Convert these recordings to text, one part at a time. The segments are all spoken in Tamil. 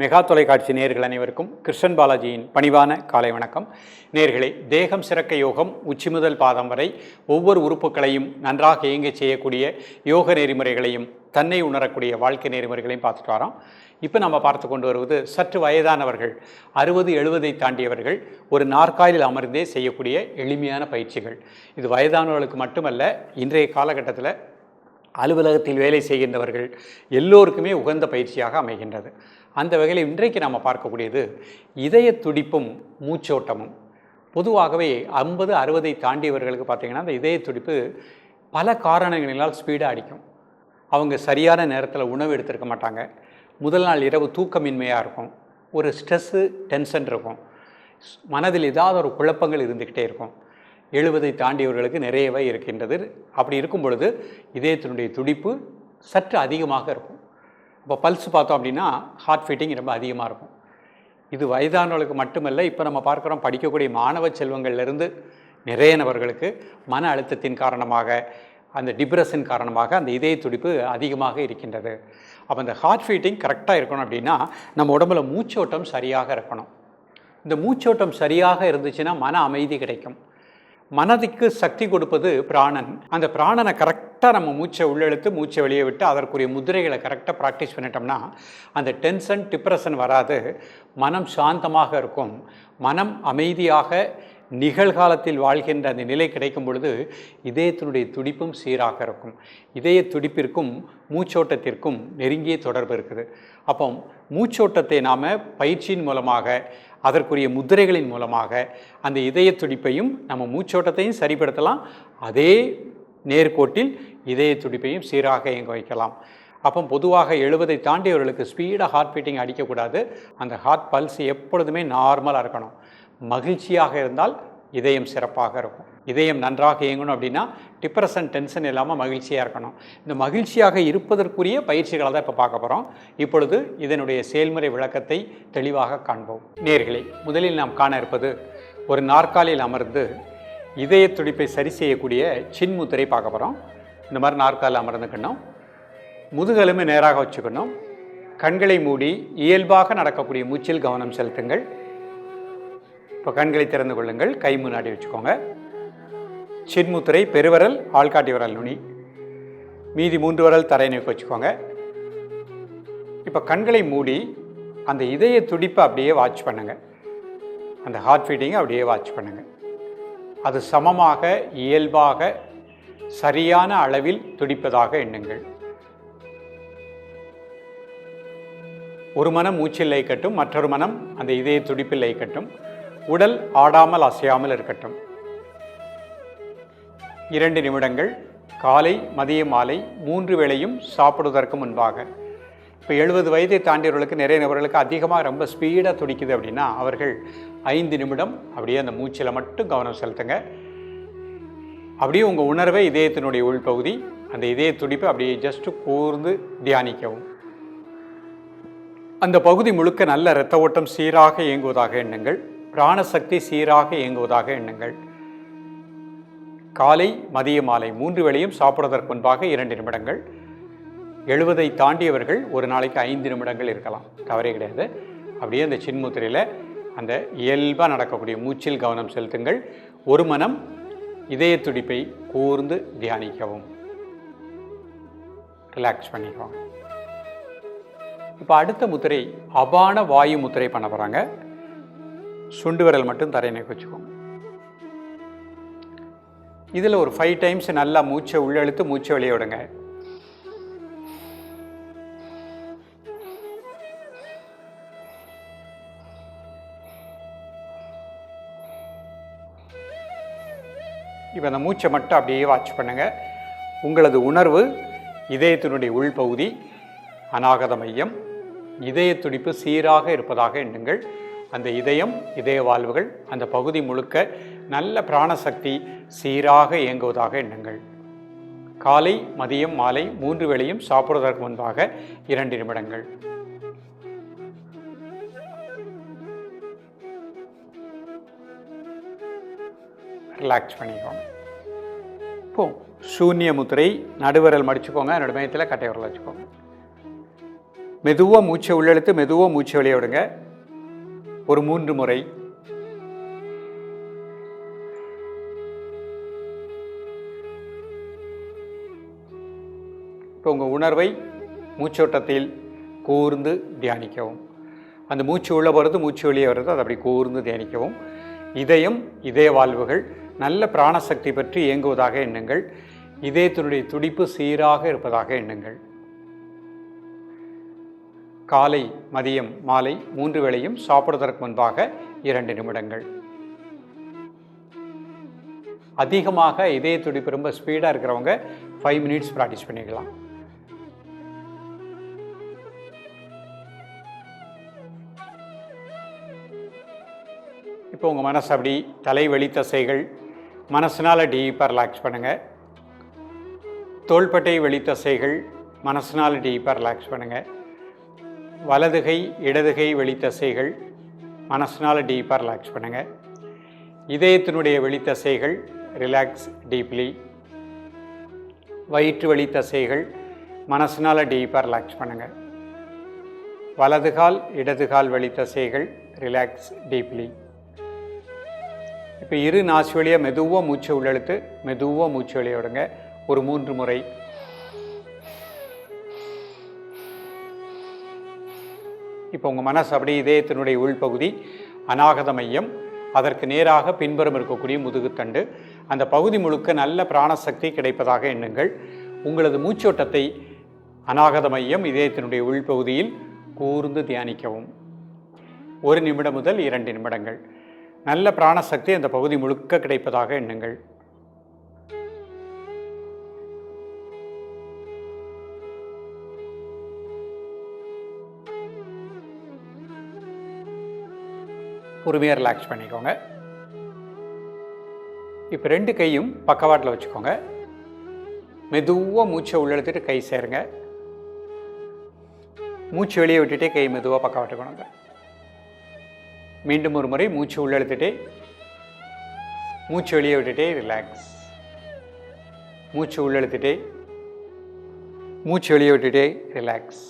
மெகா தொலைக்காட்சி நேர்கள் அனைவருக்கும் கிருஷ்ணன் பாலாஜியின் பணிவான காலை வணக்கம். நேர்களே தேகம் சிறக்க யோகம் உச்சி முதல் பாதம் வரை ஒவ்வொரு உறுப்புகளையும் நன்றாக இயங்கச் செய்யக்கூடிய யோக நெறிமுறைகளையும் தன்னை உணரக்கூடிய வாழ்க்கை நெறிமுறைகளையும் பார்த்துட்டு வரோம். இப்போ நம்ம பார்த்து கொண்டு வருவது சற்று வயதானவர்கள் அறுபது எழுபதை தாண்டியவர்கள் ஒரு நாற்காலில் அமர்ந்தே செய்யக்கூடிய எளிமையான பயிற்சிகள். இது வயதானவர்களுக்கு மட்டுமல்ல இன்றைய காலகட்டத்தில் அலுவலகத்தில் வேலை செய்கின்றவர்கள் எல்லோருக்குமே உகந்த பயிற்சியாக அமைகின்றது. அந்த வகையில் இன்றைக்கு நாம் பார்க்கக்கூடியது இதய துடிப்பும் மூச்சோட்டமும். பொதுவாகவே ஐம்பது அறுபதை தாண்டியவர்களுக்கு பார்த்திங்கன்னா அந்த இதய துடிப்பு பல காரணங்களினால் ஸ்பீடாக அடிக்கும். அவங்க சரியான நேரத்தில் உணவு எடுத்திருக்க மாட்டாங்க. முதல் நாள் இரவு தூக்கமின்மையாக இருக்கும். ஒரு ஸ்ட்ரெஸ்ஸு டென்ஷன் இருக்கும். மனதில் ஏதாவது ஒரு குழப்பங்கள் இருந்துக்கிட்டே இருக்கும். எழுபதை தாண்டியவர்களுக்கு நிறையவே இருக்கின்றது. அப்படி இருக்கும் பொழுது இதயத்தினுடைய துடிப்பு சற்று அதிகமாக இருக்கும். இப்போ பல்ஸ் பார்த்தோம் அப்படின்னா ஹார்ட் ஃபீட்டிங் ரொம்ப அதிகமாக இருக்கும். இது வயதானவர்களுக்கு மட்டுமல்ல இப்போ நம்ம பார்க்குறோம் படிக்கக்கூடிய மாணவ செல்வங்கள்லேருந்து நிறைய நபர்களுக்கு மன அழுத்தத்தின் காரணமாக அந்த டிப்ரெஷன் காரணமாக அந்த இதய துடிப்பு அதிகமாக இருக்கின்றது. அப்போ அந்த ஹார்ட் ஃபீட்டிங் கரெக்டாக இருக்கணும் அப்படின்னா நம்ம உடம்புல மூச்சோட்டம் சரியாக இருக்கணும். இந்த மூச்சோட்டம் சரியாக இருந்துச்சுன்னா மன அமைதி கிடைக்கும். மனதுக்கு சக்தி கொடுப்பது பிராணன். அந்த பிராணனை கரெக்டாக நம்ம மூச்சை உள்ளெழுத்து மூச்சை வெளியே விட்டு அதற்குரிய முதிரைகளை கரெக்டாக ப்ராக்டிஸ் பண்ணிட்டோம்னா அந்த டென்ஷன் டிப்ரெஷன் வராது. மனம் சாந்தமாக இருக்கும். மனம் அமைதியாக நிகழ்காலத்தில் வாழ்கின்ற அந்த நிலை கிடைக்கும் பொழுது இதயத்தினுடைய துடிப்பும் சீராக இருக்கும். இதய துடிப்பிற்கும் மூச்சோட்டத்திற்கும் நெருங்கிய தொடர்பு இருக்குது. அப்போ மூச்சோட்டத்தை நாம் பயிற்சியின் மூலமாக அதற்குரிய முத்திரைகளின் மூலமாக அந்த இதய துடிப்பையும் நம்ம மூச்சோட்டத்தையும் சரிப்படுத்தலாம். அதே நேர்கோட்டில் இதய துடிப்பையும் சீராக இயங்க வைக்கலாம். அப்போ பொதுவாக எழுபதை தாண்டியவர்களுக்கு ஸ்பீடாக ஹார்ட் பீட்டிங் அடிக்கக்கூடாது. அந்த ஹார்ட் பல்ஸ் எப்பொழுதுமே நார்மலாக இருக்கணும். மகிழ்ச்சியாக இருந்தால் இதயம் சிறப்பாக இருக்கும். இதயம் நன்றாக இயங்கணும் அப்படின்னா டிப்ரெஷன் டென்ஷன் இல்லாமல் மகிழ்ச்சியாக இருக்கணும். இந்த மகிழ்ச்சியாக இருப்பதற்குரிய பயிற்சிகளை தான் இப்போ பார்க்க போகிறோம் இப்பொழுது இதனுடைய செயல்முறை விளக்கத்தை தெளிவாக காண்போம். நேர்களை முதலில் நாம் காண இருப்பது ஒரு நாற்காலியில் அமர்ந்து இதய துடிப்பை சரி செய்யக்கூடிய சின்முத்திரை பார்க்க போகிறோம் இந்த மாதிரி நாற்காலில் அமர்ந்துக்கணும். முதுகெலும்பு நேராக வச்சுக்கணும். கண்களை மூடி இயல்பாக நடக்கக்கூடிய மூச்சில் கவனம் செலுத்துங்கள். இப்போ கண்களை திறந்து கொள்ளுங்கள். கை முன்னாடி வச்சுக்கோங்க. சின்முத்திரை பெருவரல் ஆள்காட்டி வரல் நுனி. மீதி மூன்று வரல் தரை நோக்கி வச்சுக்கோங்க. இப்போ கண்களை மூடி அந்த இதய துடிப்பை அப்படியே வாட்ச் பண்ணுங்கள் அந்த ஹார்ட் ஃபீட்டிங்கை அப்படியே வாட்ச் பண்ணுங்கள் அது சமமாக இயல்பாக சரியான அளவில் துடிப்பதாக எண்ணுங்கள். ஒரு மனம் மூச்சில் கட்டும் மற்றொரு மனம் அந்த இதய துடிப்பில் கட்டும் உடல் ஆடாமல் அசையாமல் இருக்கட்டும். இரண்டு நிமிடங்கள் காலை மதிய மாலை மூன்று வேளையும் சாப்பிடுவதற்கு முன்பாக. இப்போ எழுபது வயதை தாண்டியவர்களுக்கு நிறைய நபர்களுக்கு அதிகமாக ரொம்ப ஸ்பீடாக துடிக்குது அப்படின்னா அவர்கள் ஐந்து நிமிடம் அப்படியே அந்த மூச்சில் மட்டும் கவனம் செலுத்துங்க. அப்படியே உங்கள் உணர்வை இதயத்தினுடைய உள்பகுதி அந்த இதய துடிப்பை அப்படியே ஜஸ்ட்டு கூர்ந்து தியானிக்கவும். அந்த பகுதி முழுக்க நல்ல இரத்த ஓட்டம் சீராக இயங்குவதாக எண்ணுங்கள். பிராணசக்தி சீராக இயங்குவதாக எண்ணுங்கள். காலை மதிய மாலை மூன்று வேளையும் சாப்பிடுவதற்கு முன்பாக இரண்டு நிமிடங்கள். எழுபதை தாண்டியவர்கள் ஒரு நாளைக்கு ஐந்து நிமிடங்கள் இருக்கலாம். தவறே கிடையாது. அப்படியே அந்த சின்முத்திரையில் அந்த இயல்பாக நடக்கக்கூடிய மூச்சில் கவனம் செலுத்துங்கள். ஒரு மனம் இதய துடிப்பை கூர்ந்து தியானிக்கவும். ரிலாக்ஸ் பண்ணிக்கோங்க. இப்போ அடுத்த முத்திரை அபான வாயு முத்திரை பண்ண போகிறாங்க சுண்டு விரல் மட்டும் தரையினைக்கு வச்சுக்கோங்க இதில் ஒரு ஃபைவ் டைம்ஸ் நல்லா மூச்சை உள்ளெழுத்து மூச்சை வெளியே விடுங்க. இப்போ அந்த மூச்சை மட்டும் அப்படியே வாட்ச் பண்ணுங்க. உங்களது உணர்வு இதயத்தினுடைய உள்பகுதி அநாகத மையம் இதய துடிப்பு சீராக இருப்பதாக எண்ணுங்கள். அந்த இதயம் இதய வாழ்வுகள் அந்த பகுதி முழுக்க நல்ல பிராணசக்தி சீராக இயங்குவதாக எண்ணுங்கள். காலை மதியம் மாலை மூன்று வேளையும் சாப்பிடுவதற்கு முன்பாக இரண்டு நிமிடங்கள். ரிலாக்ஸ் பண்ணிக்கோங்க. இப்போ சூன்ய முத்திரை நடுவிரல் மடிச்சுக்கோங்க என்னோட மையத்தில் கட்டை விரல் வச்சுக்கோங்க. மெதுவாக மூச்சை உள்ளெழுத்து மெதுவாக மூச்சை வெளியே விடுங்க. ஒரு மூன்று முறை. இப்போ உங்கள் உணர்வை மூச்சோட்டத்தில் கூர்ந்து தியானிக்கவும். அந்த மூச்சு உள்ள வருது மூச்சு வெளியே வருது அதை அப்படி கூர்ந்து தியானிக்கவும். இதயம் இதய வாழ்வுகள் நல்ல பிராணசக்தி பற்றி இயங்குவதாக எண்ணுங்கள். இதயத்தினுடைய துடிப்பு சீராக இருப்பதாக எண்ணுங்கள். காலை மதியம் மாலை மூன்று வேளையும் சாப்பிடுவதற்கு முன்பாக இரண்டு நிமிடங்கள். அதிகமாக இதய துடிப்பு ரொம்ப ஸ்பீடாக இருக்கிறவங்க ஃபைவ் மினிட்ஸ் ப்ராக்டிஸ் பண்ணிக்கலாம். இப்போ உங்கள் மனசு அப்படி தலை தசைகள் மனசினால் டீப்பாக ரிலாக்ஸ் பண்ணுங்கள் தோள்பட்டை வெளி தசைகள் மனசினால் டீப்பாக ரிலாக்ஸ் பண்ணுங்கள் வலதுகை இடதுகை வெளித்தசைகள். மனசினால் டீப்பாக ரிலாக்ஸ் பண்ணுங்கள் இதயத்தினுடைய வெளித்தசைகள் ரிலாக்ஸ் டீப்லி வயிற்று வலி தசைகள் மனசினால் டீப்பாக ரிலாக்ஸ் பண்ணுங்கள் வலது கால் இடது கால் தசைகள் ரிலாக்ஸ் டீப்லி இப்போ இரு நாசி வழியாக மெதுவாக மூச்சை உள்ளெழுத்து மெதுவாக மூச்சு வெளியே விடுங்க. ஒரு மூன்று முறை இப்போ உங்கள் மனசு அப்படியே இதயத்தினுடைய உள்பகுதி அநாகத மையம். அதற்கு நேராக பின்புறம் இருக்கக்கூடிய முதுகுத்தண்டு. அந்த பகுதி முழுக்க நல்ல பிராணசக்தி கிடைப்பதாக எண்ணுங்கள். உங்களது மூச்சோட்டத்தை அநாகத மையம் இதயத்தினுடைய உள்பகுதியில் கூர்ந்து தியானிக்கவும். ஒரு நிமிடம் முதல் இரண்டு நிமிடங்கள். நல்ல பிராணசக்தி அந்த பகுதி முழுக்க கிடைப்பதாக எண்ணுங்கள். பொறுமையாக ரிலாக்ஸ் பண்ணிக்கோங்க. இப்போ ரெண்டு கையும் பக்கவாட்டில் வச்சுக்கோங்க. மெதுவாக மூச்சை உள்ளெடுத்துட்டு கை சேருங்க. மூச்சு வெளியே விட்டுட்டே கை மெதுவாக பக்கவாட்டு கொண்டு மீண்டும் ஒரு முறை மூச்சு உள்ளெழுத்துட்டே மூச்சு வெளியே விட்டுட்டே ரிலாக்ஸ் மூச்சு உள்ளெழுத்துட்டே மூச்சு வெளியே விட்டுட்டே ரிலாக்ஸ்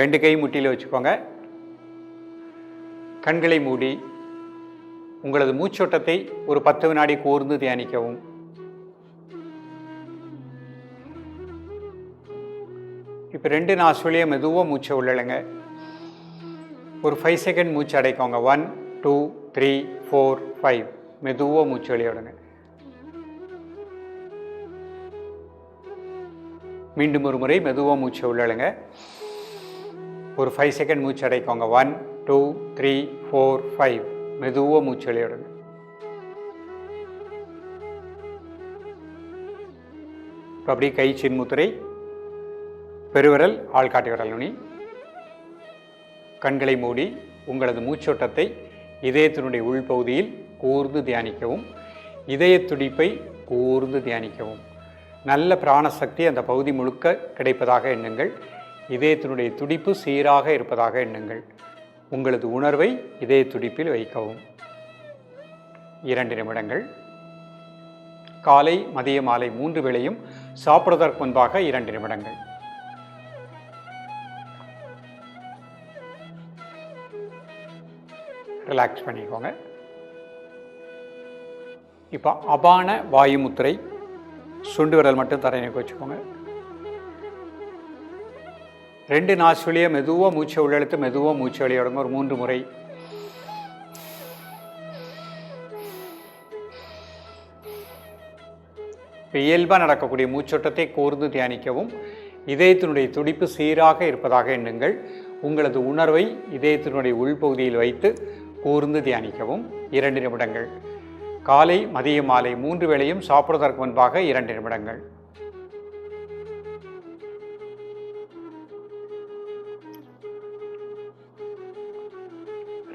ரெண்டு கை முட்டியில் வச்சுக்கோங்க. கண்களை மூடி உங்களது மூச்சோட்டத்தை ஒரு பத்து வினாடி கூர்ந்து தியானிக்கவும். இப்போ ரெண்டு நாசுலியே மெதுவாக மூச்சை உள்ளழுங்க. ஒரு ஃபைவ் செகண்ட் மூச்சு அடைக்கோங்க. One two three four five மெதுவாக மூச்சு வெளியே மீண்டும் ஒரு முறை மெதுவாக மூச்சை உள்ளழுங்க. ஒரு ஃபைவ் செகண்ட் மூச்சு அடைக்கோங்க. One two three four five. மெதுவாக மூச்சு அப்படி விடுங்க. இப்போ கை சின்முத்திரை பெருவிரல் ஆள்காட்டி விரல் நுனி. கண்களை மூடி உங்களது மூச்சோட்டத்தை இதயத்தினுடைய உள்பகுதியில் கூர்ந்து தியானிக்கவும் இதய துடிப்பை கூர்ந்து தியானிக்கவும். நல்ல பிராணசக்தி அந்த பகுதி முழுக்க கிடைப்பதாக எண்ணுங்கள். இதயத்தினுடைய துடிப்பு சீராக இருப்பதாக எண்ணுங்கள். உங்களது உணர்வை இதய துடிப்பில் வைக்கவும். இரண்டு நிமிடங்கள். காலை மதிய மாலை மூன்று வேளையும் சாப்பிடுவதற்கு முன்பாக இரண்டு நிமிடங்கள். ரிலாக்ஸ் பண்ணிக்கோங்க. இப்போ அபான வாயு முத்திரை சுண்டு விரல் மட்டும் தரையினுக்கு வச்சுக்கோங்க. ரெண்டு நாசுலியை மெதுவாக மூச்சை உள்ளெழுத்து மெதுவாக மூச்சு வெளியிடுங்க ஒரு மூன்று முறை. இயல்பாக நடக்கக்கூடிய மூச்சோட்டத்தை கூர்ந்து தியானிக்கவும் இதயத்தினுடைய துடிப்பு சீராக இருப்பதாக எண்ணுங்கள். உங்களது உணர்வை இதயத்தினுடைய உள்பகுதியில் வைத்து கூர்ந்து தியானிக்கவும். இரண்டு நிமிடங்கள். காலை மதிய மாலை மூன்று வேளையும் சாப்பிடுவதற்கு முன்பாக இரண்டு நிமிடங்கள்.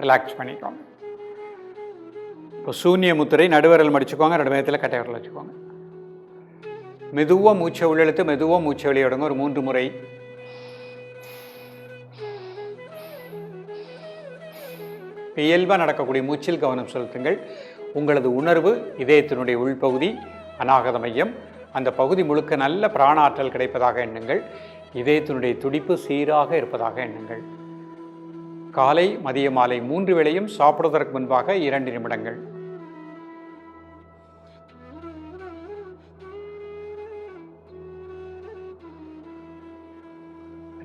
ரிலாக்ஸ் பண்ணிக்கோங்க. இப்போ சூன்ய முத்திரை நடுவரல் மடிச்சுக்கோங்க ரெண்டு மயத்தில் கட்டைவரல் வச்சுக்கோங்க. மெதுவாக மூச்சை உள்ளெழுத்து மெதுவாக மூச்சை வெளியிடுங்க ஒரு மூன்று முறை. இயல்பாக நடக்கக்கூடிய மூச்சில் கவனம் செலுத்துங்கள். உங்களது உணர்வு இதயத்தினுடைய உள்பகுதி அநாகத மையம் அந்த பகுதி முழுக்க நல்ல பிராணாற்றல் கிடைப்பதாக எண்ணுங்கள். இதயத்தினுடைய துடிப்பு சீராக இருப்பதாக எண்ணுங்கள். காலை மதிய மாலை மூன்று வேளையும் சாப்பிடுவதற்கு முன்பாக இரண்டு நிமிடங்கள்.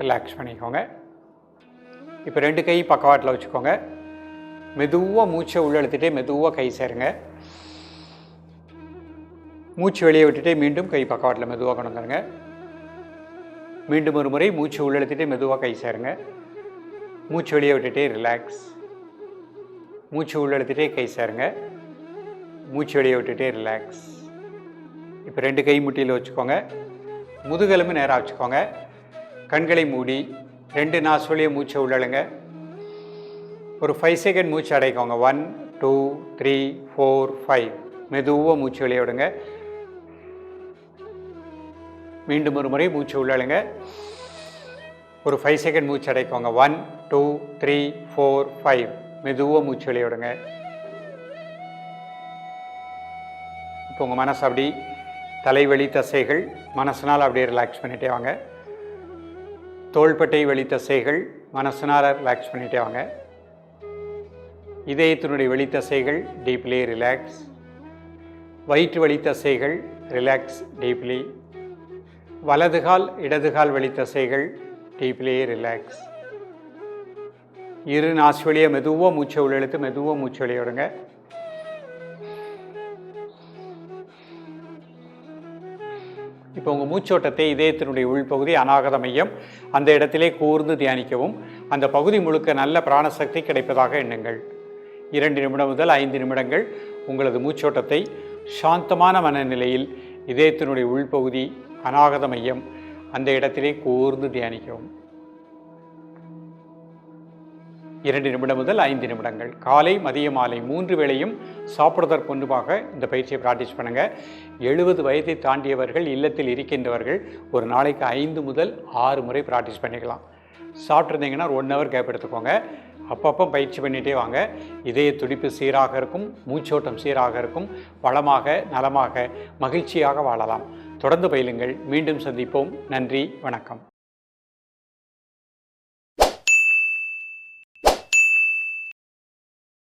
ரிலாக்ஸ் பண்ணிக்கோங்க. இப்போ ரெண்டு கை பக்கவாட்டில் வச்சுக்கோங்க. மெதுவாக மூச்சை உள்ளெழுத்துட்டே மெதுவாக கை சேருங்க. மூச்சு வெளியே விட்டுட்டே மீண்டும் கை பக்கவாட்டில் மெதுவாக கொண்டு வந்துருங்க. மீண்டும் ஒரு முறை மூச்சு உள்ளெழுத்துட்டே மெதுவாக கை சேருங்க. மூச்சு வெளியே விட்டுட்டே ரிலாக்ஸ் மூச்சு உள்ளெழுத்துட்டே கை சேருங்க. மூச்சு வெளியே விட்டுட்டே ரிலாக்ஸ் இப்போ ரெண்டு கை முட்டியில் வச்சுக்கோங்க. முதுகெலும்பு நேராக வச்சுக்கோங்க. கண்களை மூடி ரெண்டு நாசுவலியே மூச்சை உள்ளழுங்க ஒரு ஃபைவ் செகண்ட் மூச்சு அடைக்கோங்க. One two three four five மெதுவாக மூச்சு வெளியே விடுங்க. மீண்டும் ஒரு முறை மூச்சு உள்ளழுங்க ஒரு ஃபைவ் செகண்ட் மூச்சு அடைக்கோங்க. One two three four five மெதுவாக மூச்சு வெளியே இப்போ உங்கள் மனசு அப்படி தலைவலி தசைகள் மனசனால் அப்படியே ரிலாக்ஸ் பண்ணிட்டே வாங்க. தோள்பட்டை வெளி தசைகள் மனசனால் ரிலாக்ஸ் பண்ணிட்டே வாங்க. இதயத்தினுடைய வெளி தசைகள் டீப்லி ரிலாக்ஸ் வயிற்று வலி தசைகள் ரிலாக்ஸ் டீப்லி வலதுகால் இடதுகால் வலி தசைகள் டீப்லி ரிலாக்ஸ் இரு நாசி வழியை மெதுவாக மூச்சை உள்ளெழுத்து மெதுவாக மூச்சு வெளியே இப்போ உங்கள் மூச்சோட்டத்தை இதயத்தினுடைய உள்பகுதி அநாகத மையம். அந்த இடத்திலே கூர்ந்து தியானிக்கவும். அந்த பகுதி முழுக்க நல்ல பிராணசக்தி கிடைப்பதாக எண்ணுங்கள். இரண்டு நிமிடம் முதல் ஐந்து நிமிடங்கள் உங்களது மூச்சோட்டத்தை சாந்தமான மனநிலையில் இதயத்தினுடைய உள்பகுதி அநாகத மையம் அந்த இடத்திலே கூர்ந்து தியானிக்கவும். இரண்டு நிமிடம் முதல் ஐந்து நிமிடங்கள். காலை மதிய மாலை மூன்று வேளையும் சாப்பிடுவதற்கு முன்பாக இந்த பயிற்சியை ப்ராக்டிஸ் பண்ணுங்கள் எழுபது வயதை தாண்டியவர்கள் இல்லத்தில் இருக்கின்றவர்கள் ஒரு நாளைக்கு ஐந்து முதல் ஆறு முறை ப்ராக்டிஸ் பண்ணிக்கலாம். சாப்பிட்ருந்தீங்கன்னா ஒரு ஒன் ஹவர் கேப் எடுத்துக்கோங்க. அப்பப்போ பயிற்சி பண்ணிகிட்டே வாங்க. இதய துடிப்பு சீராக இருக்கும் மூச்சோட்டம் சீராக இருக்கும் வளமாக நலமாக மகிழ்ச்சியாக வாழலாம். தொடர்ந்து பயிலுங்கள். மீண்டும் சந்திப்போம். நன்றி. வணக்கம்.